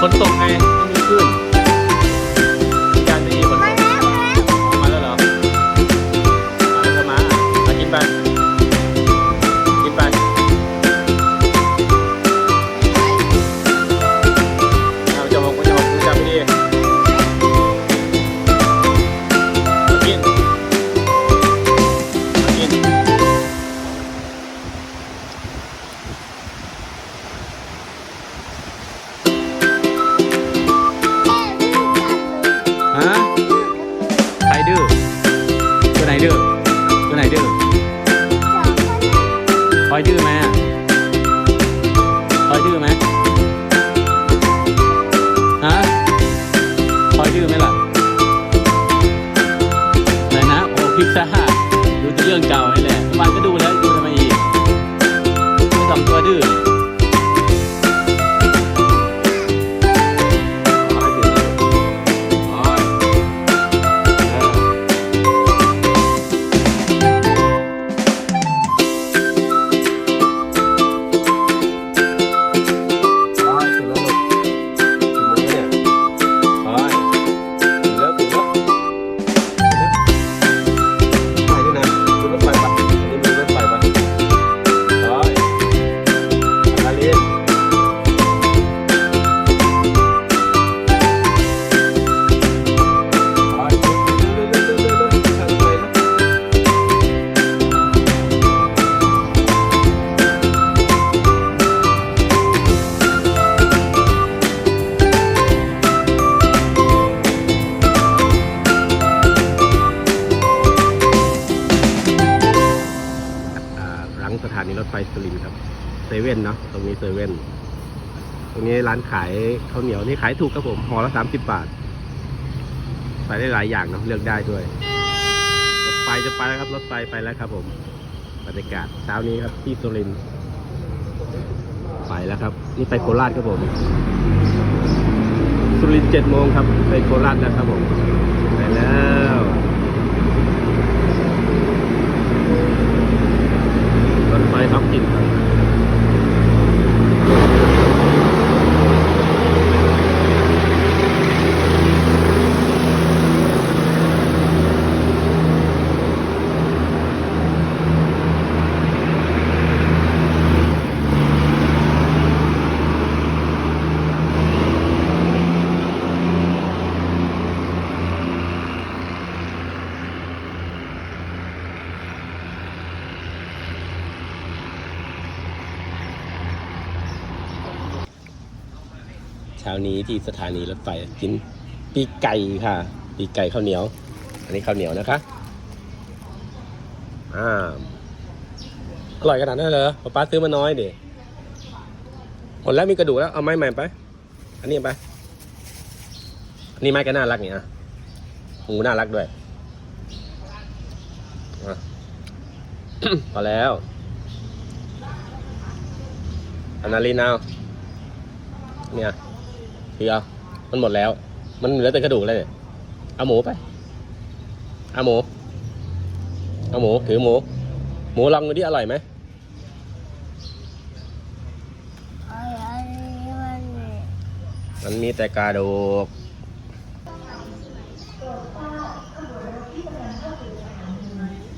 ฝนตก ตรงนี้ร้านขายข้าวเหนียวนี่ขายถูกครับผมห่อละสามสิบบาทใส่ได้หลายอย่างเนาะเลือกได้ด้วยรถไฟจะไปแล้วครับรถไฟไปแล้วครับ ผมบรรยากาศเช้านี้ครับที่สุรินทร์ไปแล้วครับ นี่ไปโคราชครับผม สุรินทร์เจ็ดโมงครับ ไปโคราชแล้วครับผมไปแล้วรถไฟท้องถิ่นครับ เช้านี้ที่สถานีรถไฟกินปีกไก่ค่ะ ปีกไก่ข้าวเหนียว อันนี้ข้าวเหนียวนะคะอ่าอร่อยขนาดนั้นเลยป๊าป๊าซื้อมาน้อยดิหมดแล้วมีกระดูกแล้วเอาไม้ใหม่ไป อันนี้ไปอันนี้ไม้ก็น่ารักเนี่ยหูน่ารักด้วยพอแล้วอันนาลีนเอาเนี่ย คือเอา มันหมดแล้ว มันเหลือแต่กระดูกแล้วเนี่ยเอาหมูไป เอาหมู เอาหมู ถือหมู หมูลองดูดิอร่อยไหมมันมีแต่กระดูก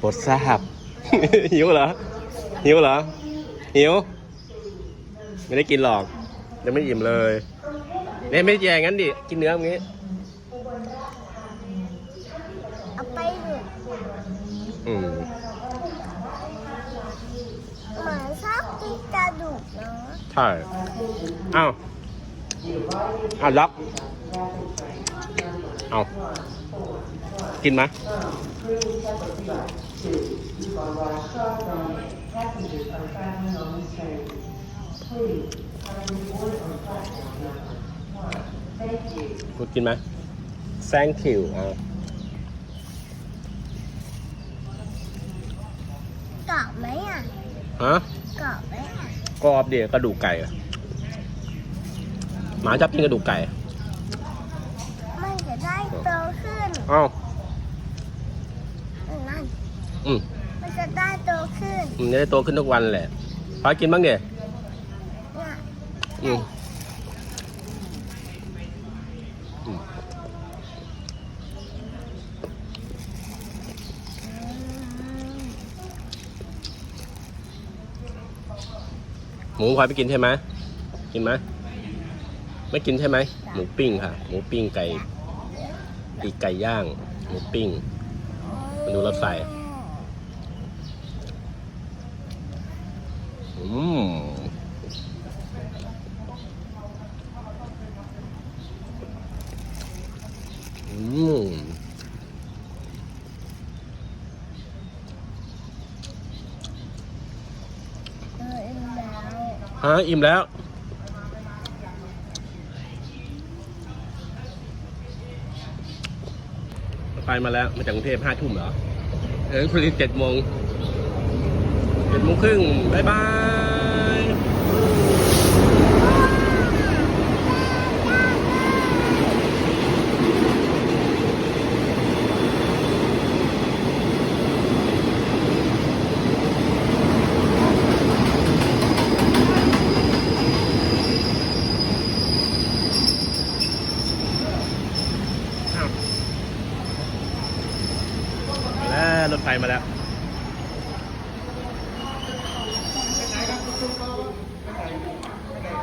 ปวดทราบหิวเหรอ หิวเหรอ หิว ไม่ได้กินหรอก ยังไม่อิ่มเลย เนี่ยไม่แย่งั้นดิ กินเนื้ออย่างงี้ เอาไปดูอืมหมาชอบกินกระดูกเนาะใช่อ้าวอะล็อกเอากินไหม กูกินไหม thank you อะกรอบไหมอะฮะกรอบไหมอะกรอบเดียวกระดูกไก่อะหมาชอบกินกระดูกไก่มันจะได้โตขึ้นอ้าวนั่นอืมมันจะได้โตขึ้นมันจะได้โตขึ้นทุกวันแหละพากินบ้างเดี๋ยน่ะอืม หมูควายไปกินใช่ไหมกินไหมไม่กินใช่ไหมหมูปิ้งค่ะ หมูปิ้งไก่ปีกไก่ย่าง หมูปิ้งมาดูรถไฟอืมอืม เอออิ่มแล้ว ฮะอิ่มแล้ว ไปมาแล้ว มาจากกรุงเทพห้าทุ่มเหรอ เออคุณลินเจ็ดโมงเจ็ดโมงครึ่งบายบายอ้าวแล้วรถไฟมาแล้ว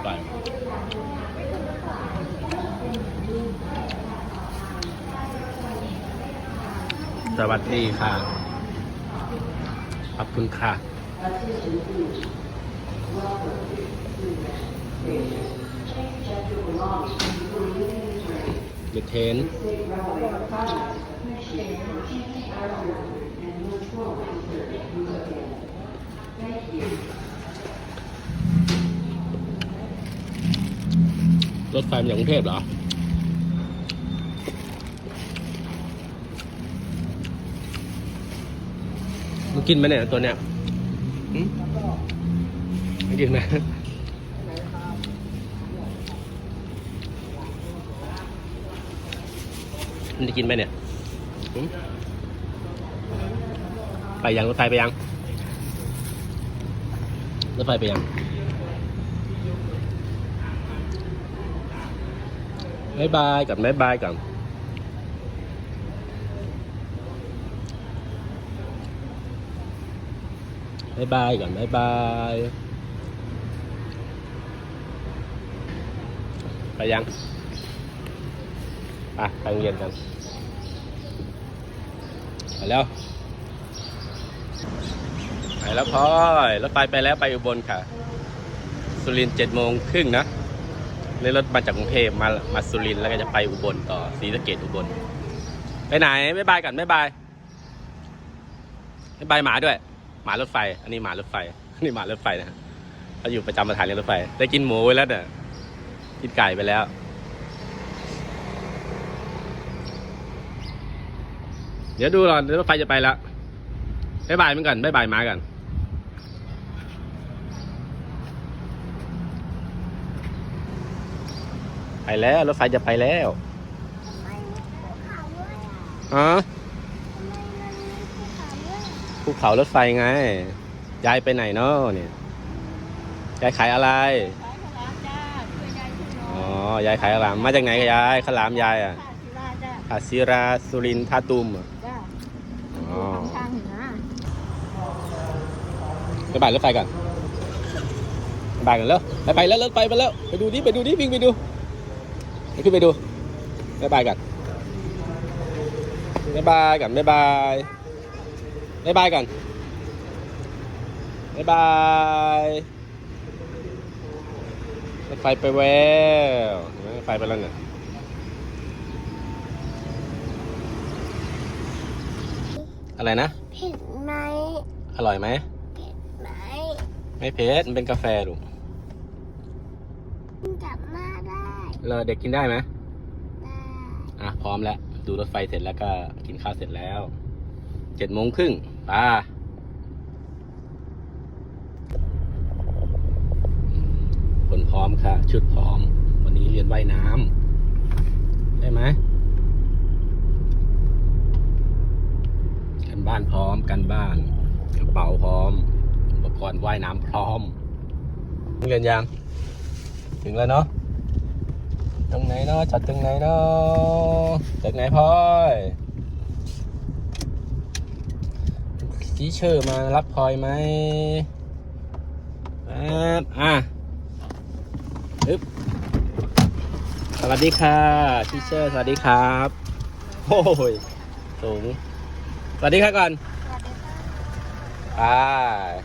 ไป สวัสดีค่ะ ขอบคุณค่ะเดเทนรถไฟมาจากกรุงเทพเหรอ กินไหมเนี่ยตัวเนี้ยหึไม่กินไหมมันจะกินไหมเนี่ยหึไปยังรถไฟไปยังรถไฟไปยังบายบายกับบายบายก่อน บายบายก่อนบายบาย ไปยังไปไปเรียนกันไปแล้ว ไปแล้วพลอยรถไฟไปแล้วไปอุบลค่ะ สุรินเจ็ดโมงครึ่งนะเลยรถมาจากกรุงเทพมามาสุรินแล้วก็จะไปอุบลต่อศรีสะเกดอุบล ไปไหนบ๊ายบายกันบ๊ายบายบ๊ายบายหมาด้วย หมารถไฟ อันนี้หมารถไฟ อันนี้หมารถไฟนะฮะเขาอยู่ประจำสถานีรถไฟ ได้กินหมูไว้แล้วเนี่ยกินไก่ไปแล้ว เดี๋ยวดูก่อนเดี๋ยวรถไฟจะไปแล้วบ๊ายบายเหมือนกันบ๊ายบายหมากันไปแล้วรถไฟจะไปแล้วไม่มีภูเขาด้วยอะฮะ ทำไมมันมีภูเขาด้วย ภูเขารถไฟไง ยายไปไหนเนาะเนี่ยยายขายอะไร ขายข้าวหลามจ้าช่วยยายช่วยน้อ๋ออยายขายข้าวหลาม มาจากไหนกับยายข้าวหลามยายอะข้าศิลาจ้าอาศิราสุรินทร์ท่าตุมอะจ้าอ๋อทางเหนือไปบ่ายรถไฟก่อนไปบ่ายกันแล้วไปไปแล้วรถไฟไปแล้ว ไปดูดิไปดูดิวิ่งไปดูไปขึ้นไปดูไปบายกันบายบายกันบายบาย บายบายกันบายบายรถไฟไปแล้วเห็นไหมไฟไปแล้วเนี่ยอะไรนะ เผ็ดไหม อร่อยไหม เผ็ดไหม ไม่เผ็ด มันเป็นกาแฟลูกจับมาได้เราเด็กกินได้ไหมได้อะ พร้อมแล้ว ดูรถไฟเสร็จแล้วก็กินข้าวเสร็จแล้ว เจ็ดโมงครึ่ง ป่าคนพร้อมค่ะ ชุดพร้อม วันนี้เรียนว่ายน้ำได้ไหมกันบ้านพร้อมกันบ้านกระเป๋าพร้อม อุปกรณ์ว่ายน้ำพร้อมเรียนยัง ถึงแล้วเนาะตรงไหนเนาะจัดตรงไหนเนาะจากไหนพลอย ทีเชอร์มารับพลอยไหมแป๊บอะอึ๊บสวัสดีค่ะทีเชอร์สวัสดีครับโอ้ยสูง สวัสดีค่ะก่อน สวัสดีค่ะไปไป